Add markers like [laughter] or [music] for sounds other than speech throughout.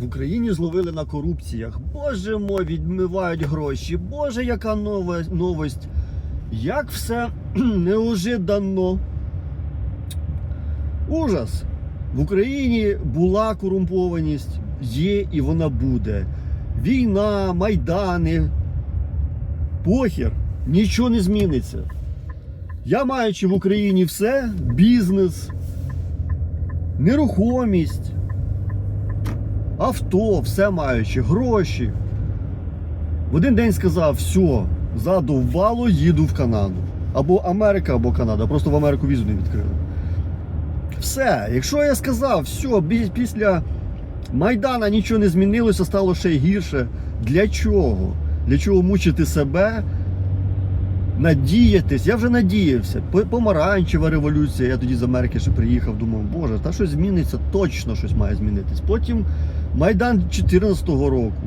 В Україні зловили на корупціях. Боже мой, відмивають гроші. Боже, яка нова новость. Як все [clears throat] неожиданно. Ужас. В Україні була корумпованість, є і вона буде. Війна, майдани. Похер, нічого не зміниться. Я маючи в Україні все, бізнес, нерухомість, авто, все маючи, гроші. В один день сказав, все, задовбало, їду в Канаду. Або Америка, або Канада. Просто в Америку візу не відкрили. Все, якщо я сказав, все, після Майдана нічого не змінилося, стало ще й гірше. Для чого? Для чого мучити себе? Надіятись, я вже надіявся. Помаранчева революція. Я тоді з Америки ще приїхав, думав, боже, та щось зміниться, точно щось має змінитись. Потім Майдан 14-го року.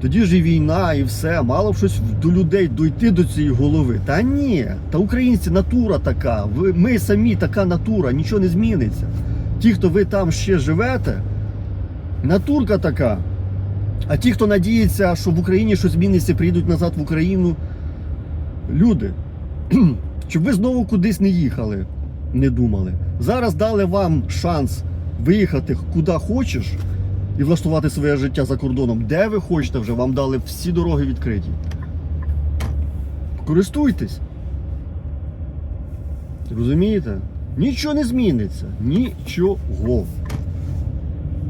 Тоді ж і війна, і все. Мало б щось до людей дойти до цієї голови. Та ні, та українці натура така. Ми самі така натура, нічого не зміниться. Ті, хто ви там ще живете, натурка така. А ті, хто надіється, що в Україні щось зміниться, приїдуть назад в Україну. Люди, [clears throat] щоб ви знову кудись не їхали, не думали. Зараз дали вам шанс виїхати куди хочеш і влаштувати своє життя за кордоном. Де ви хочете вже, вам дали всі дороги відкриті. Користуйтесь. Розумієте? Нічого не зміниться. Нічого.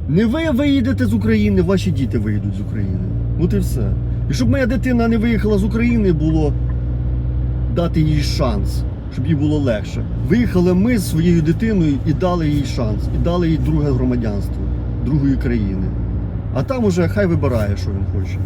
Не ви виїдете з України, ваші діти виїдуть з України. От і все. І щоб моя дитина не виїхала з України, було дати їй шанс, щоб їй було легше. Виїхали ми з своєю дитиною і дали їй шанс, і дали їй друге громадянство другої країни. А там уже хай вибирає, що він хоче.